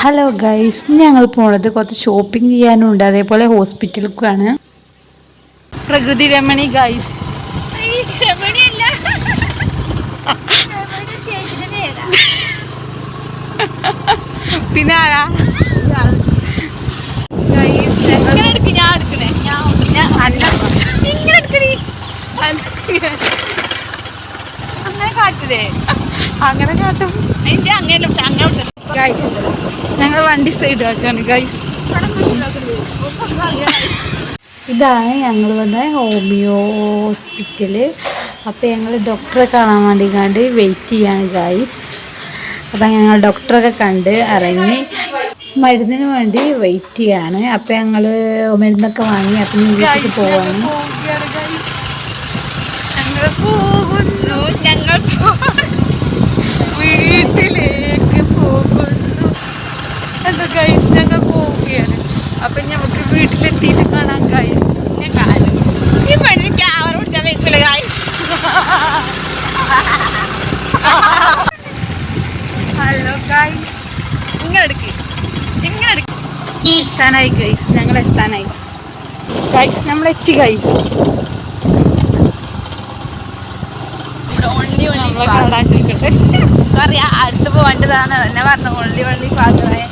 Hello guys ഞങ്ങൾ പോണത് കുറച്ച് ഷോപ്പിംഗ് ചെയ്യാനുണ്ട്. അതേപോലെ ഹോസ്പിറ്റലിലേക്കാണ് പ്രകൃതി രമണി ഗൈസ് പിന്നെ ആരാ? ഗൈസ് ഞങ്ങൾ ഞാൻ എടുക്കണേ. ഞാൻ അല്ല. ഇങ്ങനെ എടുക്കണേ. അങ്ങനെ കാട്ടില്ലേ അങ്ങനെ കാട്ടും. അങ്ങനെ അങ്ങനെ വണ്ടി സൈഡ് ആക്കാണ് ഗൈസ് ഇതാണ് ഞങ്ങൾ വന്ന ഹോമിയോ ഹോസ്പിറ്റൽ. അപ്പോൾ ഞങ്ങൾ ഡോക്ടറെ കാണാൻ വേണ്ടി കണ്ട് വെയിറ്റ് ചെയ്യാണ് ഗൈസ് അപ്പം ഞങ്ങൾ ഡോക്ടറൊക്കെ കണ്ട് ഇറങ്ങി. മരുന്നിന് വേണ്ടി വെയിറ്റ് ചെയ്യാണ്. അപ്പം ഞങ്ങൾ മരുന്നൊക്കെ വാങ്ങി അപ്പം വീട്ടിലേക്ക് പോവാണ് ഞങ്ങൾ പോകുന്നു ഞങ്ങൾ വീട്ടിലേക്ക് പോകുന്നു എന്താ ഗൈസ് ഞങ്ങൾ പോവുകയാണ് അപ്പം നമുക്ക് വീട്ടിലെത്തിയിട്ട് കാണാം ഗൈസ് ഈ പെണ്ണിന് ക്യാമറ പിടിച്ചാൽ വെക്കില്ല ഗൈസ് ഹലോ ഗൈസ് ഇങ്ങനെ എടുക്ക്. എത്താനായി ഗൈസ് ഞങ്ങൾ എത്താനായി. ഗൈസ് നമ്മൾ എത്തി ഗൈസ് അടുത്ത് പോവേണ്ടതാണ് എന്നെ പറഞ്ഞു ഓൺലി ഓൺലി പാത്രമേ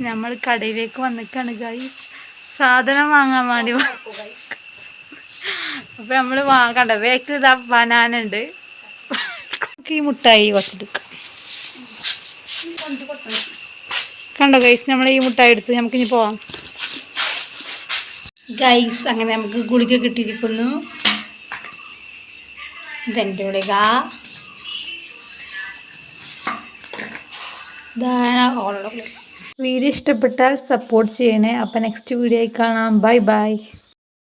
നമ്മൾ കടയിലേക്ക് വന്നിക്കാണ് ഗൈസ് സാധനം വാങ്ങാൻ വേണ്ടി അപ്പൊ നമ്മൾ വാങ്ങണ്ട. വേക്ക് ഇതാ ബനാന ഉണ്ട്. ഈ മുട്ടായി കുറച്ചെടുക്കാം. കണ്ടോ ഗൈസ് നമ്മൾ ഈ മുട്ടായി എടുത്ത് നമുക്ക് ഇനി പോവാം. ഗൈസ് അങ്ങനെ നമുക്ക് ഗുളിക കിട്ടിയിരിക്കുന്നു. ഇതെന്റെ ഗുളിക. ഇതാണ് ഓളുടെ ഗുളിക. വീഡിയോ ഇഷ്ടപ്പെട്ടാൽ സപ്പോർട്ട് ചെയ്യണേ. അപ്പം നെക്സ്റ്റ് വീഡിയോയിൽ കാണാം. Bye bye